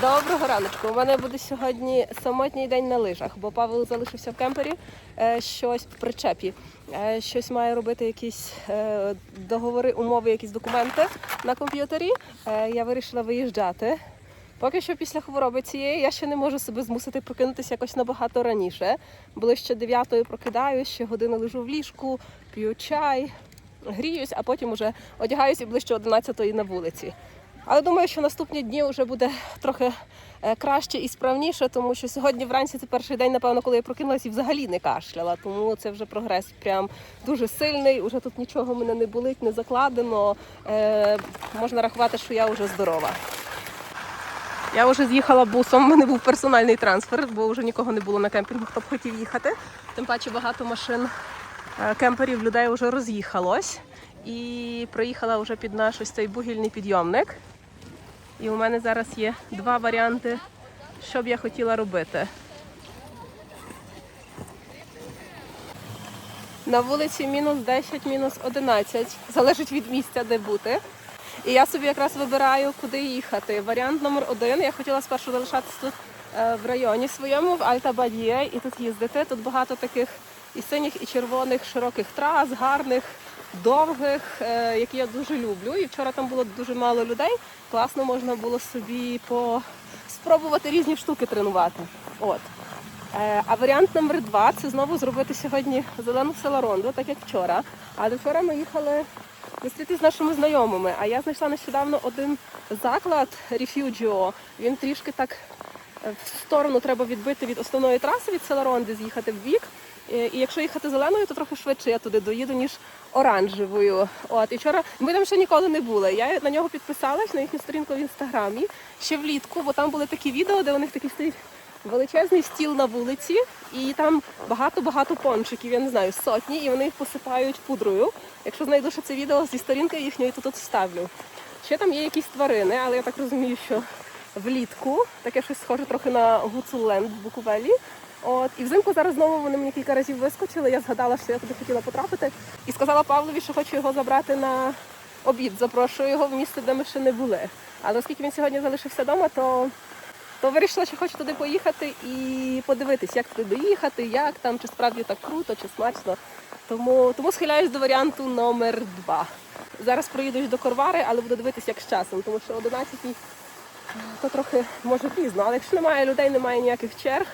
Доброго раночку. У мене буде сьогодні самотній день на лижах, бо Павел залишився в кемпері, е, щось в причепі, е, щось має робити, якісь е, договори, умови, якісь документи на комп'ютері. Я вирішила виїжджати. Поки що після хвороби цієї я ще не можу себе змусити прокинутися якось набагато раніше. Ближче дев'ятої прокидаюсь, ще годину лежу в ліжку, п'ю чай, гріюсь, а потім уже одягаюсь і ближче 11 на вулиці. Але думаю, що наступні дні вже буде трохи е, краще і справніше, тому що сьогодні вранці це перший день, напевно, коли я прокинулася і взагалі не кашляла. Тому це вже прогрес прям дуже сильний. Уже тут нічого мене не болить, не закладено. Е, можна рахувати, що я вже здорова. Я вже з'їхала бусом, у мене був персональний трансфер, бо вже нікого не було на кемпінгу, хто б хотів їхати. Тим паче багато машин е, кемперів людей вже роз'їхалось. І проїхала вже під наш ось цей бугільний підйомник. І у мене зараз є два варіанти, що б я хотіла робити. На вулиці мінус 10, мінус 11. Залежить від місця, де бути. І я собі якраз вибираю, куди їхати. Варіант номер один. Я хотіла спершу залишатися тут е, в районі своєму, в Альта-Бад'є, і тут їздити. Тут багато таких і синіх, і червоних широких трас, гарних, довгих, е, які я дуже люблю. І вчора там було дуже мало людей. Класно можна було собі по... спробувати різні штуки тренувати. От. Е, А варіант номер два це знову зробити сьогодні зелену селаронду, так як вчора. Але вчора ми їхали зустріти з нашими знайомими. А я знайшла нещодавно один заклад Refugio. Він трішки так е, в сторону треба відбити від основної траси від Селаронди, з'їхати в бік. Е, І якщо їхати зеленою, то трохи швидше я туди доїду, ніж оранжевою. От і вчора ми там ще ніколи не були. Я на нього підписалась на їхню сторінку в інстаграмі ще влітку, бо там були такі відео, де у них такий стоїть величезний стіл на вулиці, і там багато-багато пончиків, я не знаю, сотні, і вони їх посипають пудрою. Якщо знайду ще це відео зі сторінки їхньої, то тут вставлю. Ще там є якісь тварини, але я так розумію, що влітку таке щось схоже трохи на Гуцулленд в Буковелі. От і взимку зараз знову вони мені кілька разів вискочили. Я згадала, що я туди хотіла потрапити, і сказала Павлові, що хочу його забрати на обід. Запрошую його в місце, де ми ще не були. Але оскільки він сьогодні залишився вдома, то то вирішила, що хочу туди поїхати і подивитись, як туди доїхати, як там, чи справді так круто, чи смачно. Тому, тому схиляюсь до варіанту номер два. Зараз проїдусь до Корвари, але буду дивитися як з часом, тому що о 11 то трохи може пізно. Але якщо немає людей, немає ніяких черг,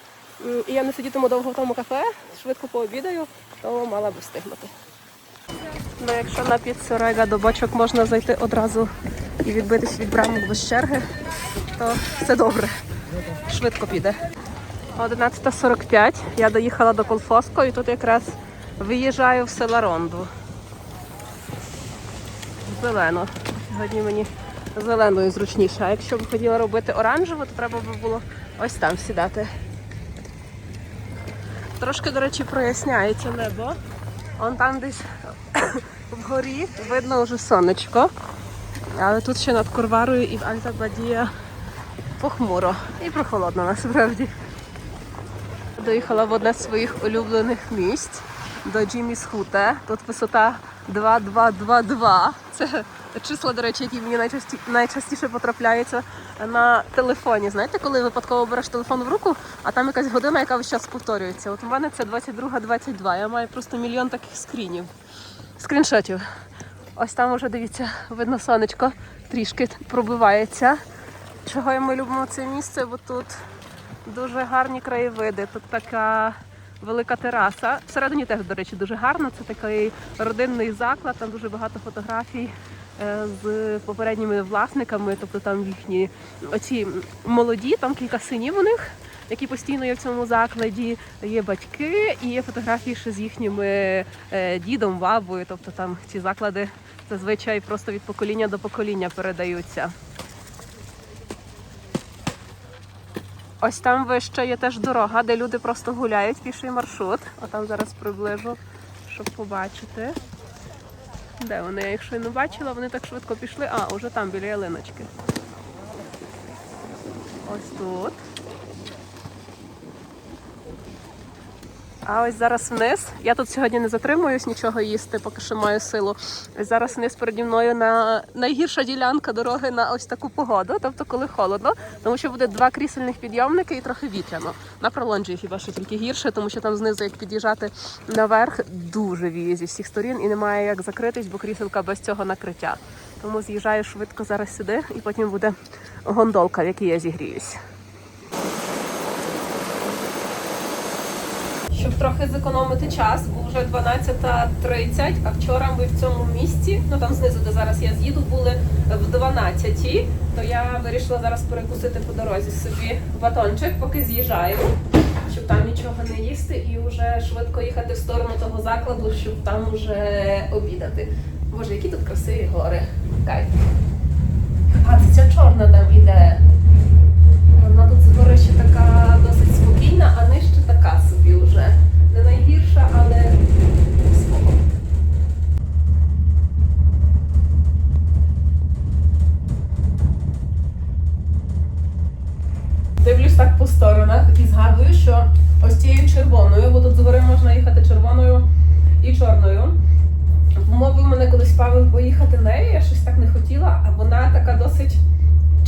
і я не сидітиму довго в тому кафе, швидко пообідаю, то мала би встигнути. Ну, якщо на підсорайга до бочок можна зайти одразу і відбитись від брамок без черги, то все добре. Швидко піде. 11.45 я доїхала до Колфоско і тут якраз виїжджаю в Селаронду. Зелено. Сьогодні мені зеленою зручніше. А якщо б хотіла робити оранжеву, то треба б було ось там сідати. Трошки, до речі, проясняється небо. Он там десь вгорі видно вже сонечко. Але тут ще над Корварою і в Альта-Бадія похмуро і прохолодно насправді. Доїхала в одне з своїх улюблених місць до Джимміс Хуте. Тут висота 2222. Це числа, до речі, які мені найчасті... найчастіше потрапляються на телефоні. Знаєте, коли випадково береш телефон в руку, а там якась година, яка весь час повторюється. От у мене це 22-22. Я маю просто мільйон таких скрінів, скріншотів. Ось там уже дивіться, видно сонечко трішки пробивається. Чого ми любимо це місце, бо тут дуже гарні краєвиди. Тут така велика тераса. Всередині теж, до речі, дуже гарно. Це такий родинний заклад, там дуже багато фотографій з попередніми власниками, тобто там їхні оці молоді, там кілька синів у них. Які постійно є в цьому закладі, є батьки і є фотографії ще з їхніми е, дідом, бабою. Тобто там ці заклади зазвичай просто від покоління до покоління передаються. Ось там вище є теж дорога, де люди просто гуляють піший маршрут. А там зараз приближу, щоб побачити. Де вони? Я їх не бачила, вони так швидко пішли. А, уже там біля ялиночки. Ось тут. А ось зараз вниз. Я тут сьогодні не затримуюсь нічого їсти, поки що маю силу. Ось зараз вниз переді мною на найгірша ділянка дороги на ось таку погоду, тобто коли холодно, тому що буде два крісельних підйомники і трохи вітряно. На пролонжі хіба що тільки гірше, тому що там знизу, як під'їжджати наверх, дуже віє зі всіх сторін і немає як закритись, бо кріселка без цього накриття. Тому з'їжджаю швидко зараз сюди, і потім буде гондолка, в якій я зігріюсь. Щоб трохи зекономити час, бо вже 12.30, а вчора ми в цьому місці, ну там знизу, де зараз я з'їду, були в 12, то я вирішила зараз перекусити по дорозі собі батончик, поки з'їжджаю, щоб там нічого не їсти, і вже швидко їхати в сторону того закладу, щоб там вже обідати. Боже, які тут красиві гори. Кайф. А це ця чорна там іде. Вона тут згори ще така досить спокійна, а нижче така собі вже. Не найгірша, але спокійна. Дивлюсь так по сторонах і згадую, що ось цією червоною, бо тут згори можна їхати червоною і чорною. Вмовив мене колись Павел поїхати нею, я щось так не хотіла, а вона така досить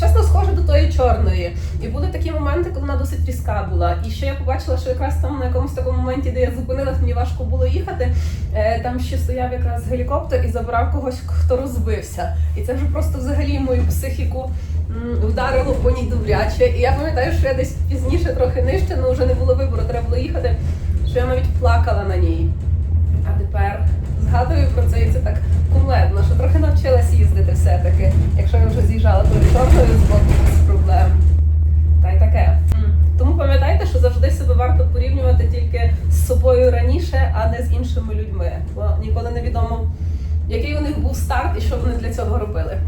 чесно схожа до тої чорної. І були такі моменти, коли вона досить різка була. І ще я побачила, що якраз там на якомусь такому моменті, де я зупинилась, мені важко було їхати. е, Там ще стояв якраз гелікоптер і забрав когось, хто розбився. І це вже просто взагалі мою психіку вдарило по ній добряче. І я пам'ятаю, що я десь пізніше, трохи нижче, ну вже не було вибору, треба було їхати. Що я навіть плакала на ній. А тепер згадую про це і це так кумедно, що трохи навчилась їздити все-таки, якщо я вже з'їжджала тою чорною з боку проблем. Та й таке. Тому пам'ятайте, що завжди себе варто порівнювати тільки з собою раніше, а не з іншими людьми. Бо ніколи не відомо, який у них був старт і що вони для цього робили.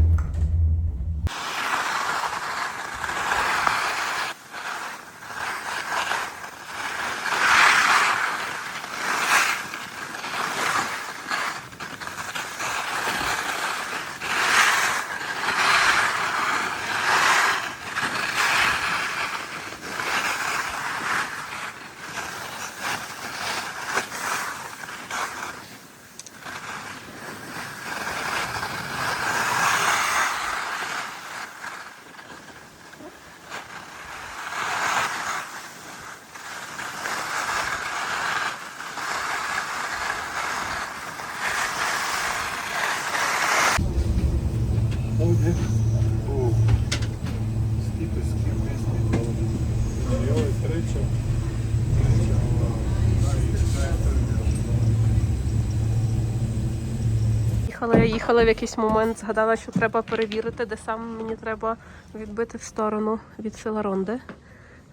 Їхала, я їхала в якийсь момент, згадала, що треба перевірити, де саме мені треба відбити в сторону від села Ронде,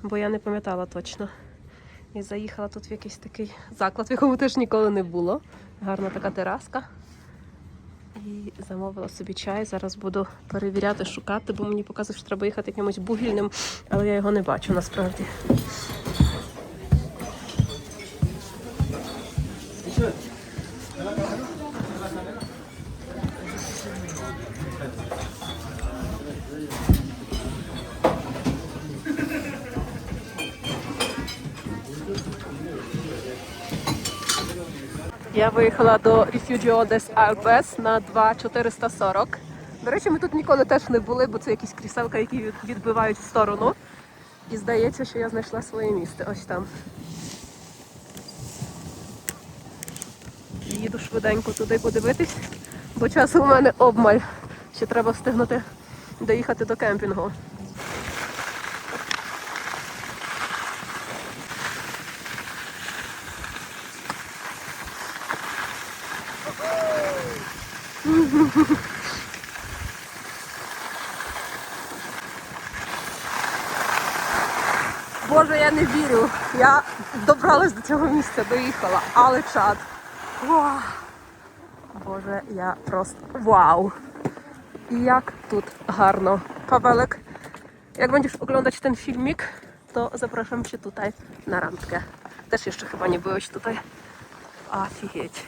бо я не пам'ятала точно. І заїхала тут в якийсь такий заклад, в якому теж ніколи не було. Гарна така тераска. І замовила собі чай. Зараз буду перевіряти, шукати, бо мені показує, що треба їхати якимось бугільним, але я його не бачу насправді. Я виїхала до Refugio des Alpes на 2,440. До речі, ми тут ніколи теж не були, бо це якісь кріселка, які відбивають в сторону. І здається, що я знайшла своє місце. Ось там. Їду швиденько туди подивитись, бо часу у мене обмаль. Ще треба встигнути доїхати до кемпінгу. Боже, я не вірю. Я добралась до цього місця, доїхала, але чад. Вау. Боже, я просто вау! І як тут гарно. Павелek, jak będziesz oglądać ten filmik, to zapraszam Cię tutaj na randkę. Też jeszcze chyba nie byłeś tutaj. Офігеть.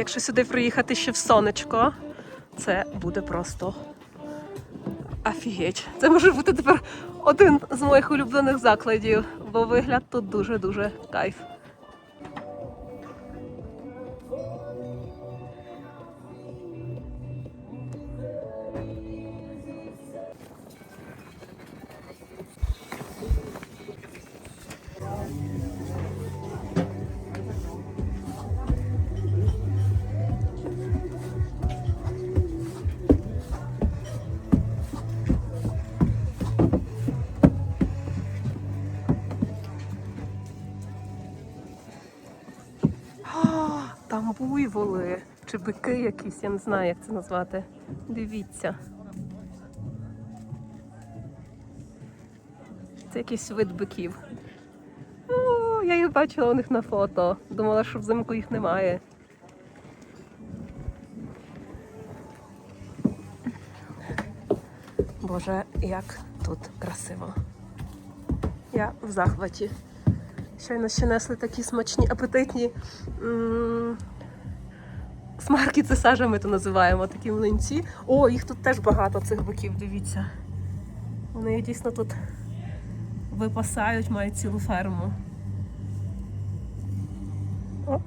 Якщо сюди приїхати ще в сонечко, це буде просто офігеть. Це може бути тепер один з моїх улюблених закладів, бо вигляд тут дуже-дуже кайф. Буйволи чи бики якісь, я не знаю, як це назвати. Дивіться. Це якийсь вид биків. О, я їх бачила у них на фото. Думала, що взимку їх немає. Боже, як тут красиво. Я в захваті. Щойно ще несли такі смачні, апетитні смарки, це сажа, ми то називаємо такі млинці. О, їх тут теж багато цих боків, дивіться. Вони дійсно тут випасають, мають цілу ферму. Оп.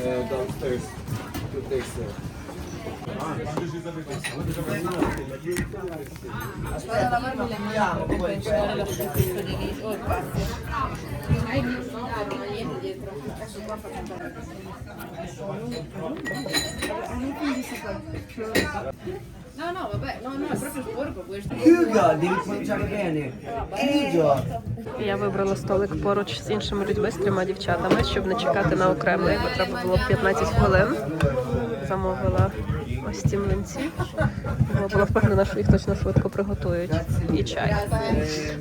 Uh, downstairs to take the No, vabbè, no, no, è proprio sporco questo. Chiudo, devi cominciare bene. Chiudo. Я вибрала столик поруч з іншими людьми, з трьома дівчатами, щоб не чекати на окремий, бо треба було 15 хвилин. Замовила ось ці млинці. Бо була впевнена, що їх точно швидко приготують. І чай.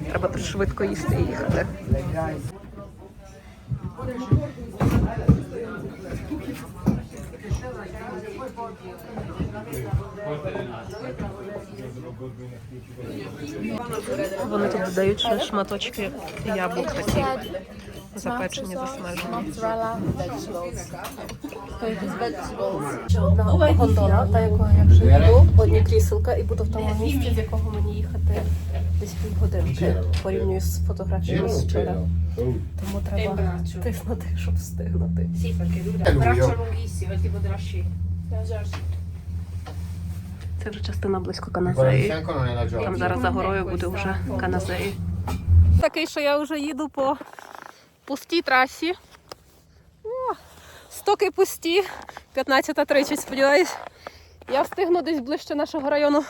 Треба швидко їсти і їхати. Вони тут додають ще шматочки яблук такі запечені, засмажені. Vegetables. Гондола, та якого я вже йду, одні кріселка і буду в тому місці, з якого мені їхати десь півгодинки. Порівнюю з фотографіями з вчора. Тому треба тиснути, щоб встигнути. Sì, perché lui il braccio lunghissimo, tipo della sci. Це вже частина близько Каназеї. Там зараз за горою буде вже Каназеї. Такий, що я вже їду по пустій трасі. О, стоки пусті. 15.30, сподіваюсь. Я встигну десь ближче нашого району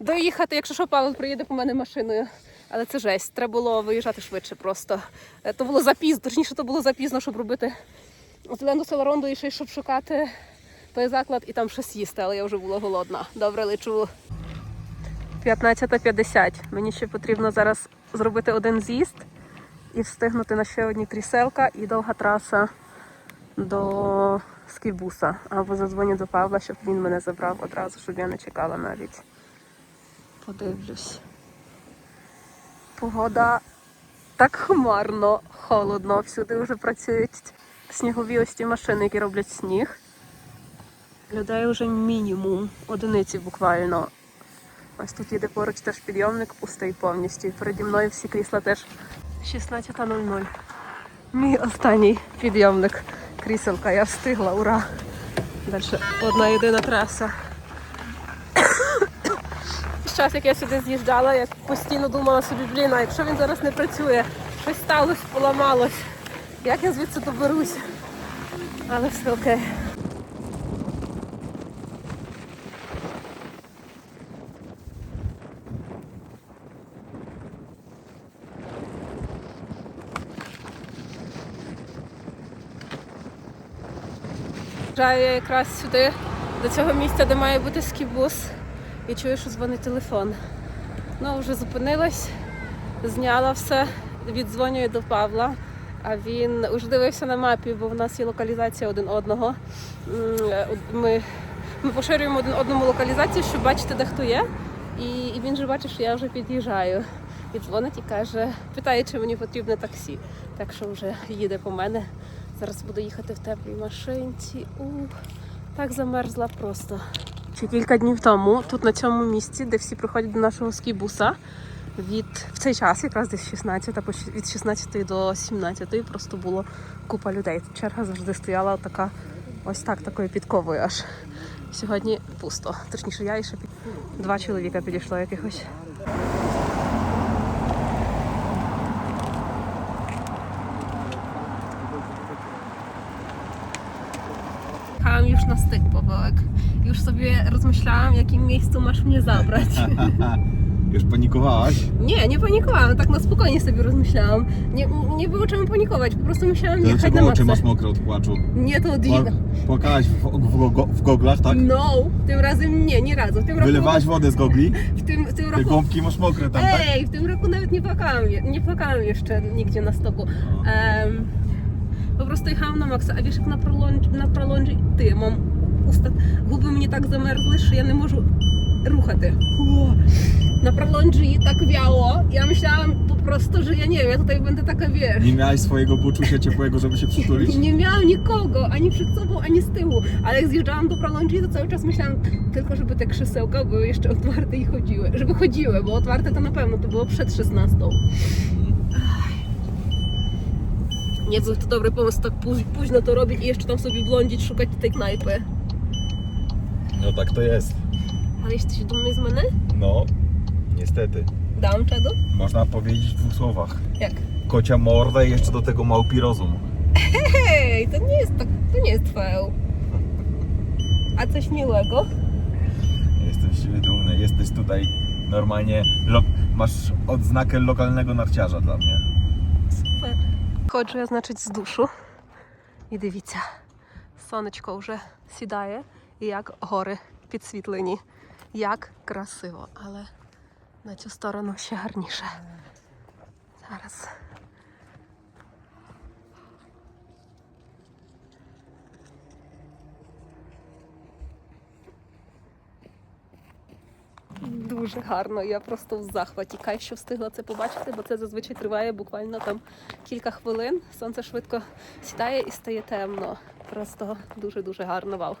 доїхати, якщо що, Павел приїде по мене машиною. Але це жесть. Треба було виїжджати швидше просто. Е, То було запізно, точніше, то було запізно, щоб робити зелену селаронду і ще й щоб шукати той заклад і там щось їсти, але я вже була голодна. Добре, лечу. 15.50. Мені ще потрібно зараз зробити один з'їзд і встигнути на ще одні кріселка і довга траса до скібуса. Або задзвоню до Павла, щоб він мене забрав одразу, щоб я не чекала навіть. Подивлюсь. Погода так хмарно, холодно. Всюди вже працюють снігові ось ті машини, які роблять сніг. Людей вже мінімум, одиниці буквально. Ось тут їде поруч теж підйомник, пустий повністю. І переді мною всі крісла теж 16.00. Мій останній підйомник. Кріселка, я встигла, ура! Далі одна єдина траса. Час, як я сюди з'їжджала, я постійно думала собі, блін, а якщо він зараз не працює, щось сталося, поламалось. Як я звідси доберуся? Але все окей. Приїжджаю я якраз сюди, до цього місця, де має бути скібус, і чую, що дзвонить телефон. Ну, вже зупинилась, зняла все, віддзвонюю до Павла. А він вже дивився на мапі, бо в нас є локалізація один одного. Ми, ми поширюємо один одному локалізацію, щоб бачити, де хто є. І, і він же бачить, що я вже під'їжджаю. І дзвонить і каже, питає, чи мені потрібне таксі. Так що вже їде по мене. Зараз буду їхати в теплій машинці. У, так замерзла просто. Ще кілька днів тому, тут на цьому місці, де всі приходять до нашого скібуса, від в цей час, якраз десь 16, або від 16 до 17 просто було купа людей. Черга завжди стояла така, ось так, такою підковою аж. Сьогодні пусто. Точніше, я і ще під... два чоловіка підійшло якихось. Już na styk powałek. Już sobie rozmyślałam, w jakim miejscu masz mnie zabrać. Już panikowałaś? Nie, nie panikowałam, tak na spokojnie sobie rozmyślałam. Nie, nie było czemu panikować, po prostu musiałam To jechać na dlaczego oczy masz mokre od płaczu? Nie, to od zimna. Płakałaś w, w, w, w goglach, tak? No, tym razem nie, nie razu. W tym roku, Wylewałaś wodę z gogli? w tym, w tym Te roku gąbki masz mokre tam, tak? Ej, w tym roku nawet nie płakałam, je- nie płakałam jeszcze nigdzie na stoku. Em, po prostu jechałam na maksa, a wiesz jak na prolongi, na prolongi ty, mam usta, guby mnie tak zamarzły, że ja nie mogę ruchać. Na prolongi tak wiało, ja myślałam po prostu, że ja nie wiem, ja tutaj będę taka, wiesz... Nie miałaś swojego poczucia ciepłego, żeby się przytulić? nie miałam nikogo, ani przed sobą, ani z tyłu, ale jak zjeżdżałam do prolongi, to cały czas myślałam tylko, żeby te krzesełka były jeszcze otwarte i chodziły, żeby chodziły, bo otwarte to na pewno, to było przed 16. Nie był to dobry pomysł tak póź- późno to robić i jeszcze tam sobie blądzić, szukać tej knajpy. No tak to jest. Ale jesteś dumny z mnie? No, niestety. Dałam czego? Można powiedzieć w dwóch słowach. Jak? Kocia morda i jeszcze do tego małpi rozum. Hej, to nie jest tak, to nie jest feł. A coś miłego? Siebie dumny. Jesteś tutaj normalnie, masz odznakę lokalnego narciarza dla mnie. Супер. Ходжу я, значить, з душу. І дивіться, сонечко вже сідає, і як гори підсвітлені. Як красиво, але на цю сторону ще гарніше. Зараз. Дуже гарно, я просто в захваті. Кайф, що встигла це побачити, бо це зазвичай триває буквально там кілька хвилин. Сонце швидко сідає і стає темно. Просто дуже-дуже гарно вау.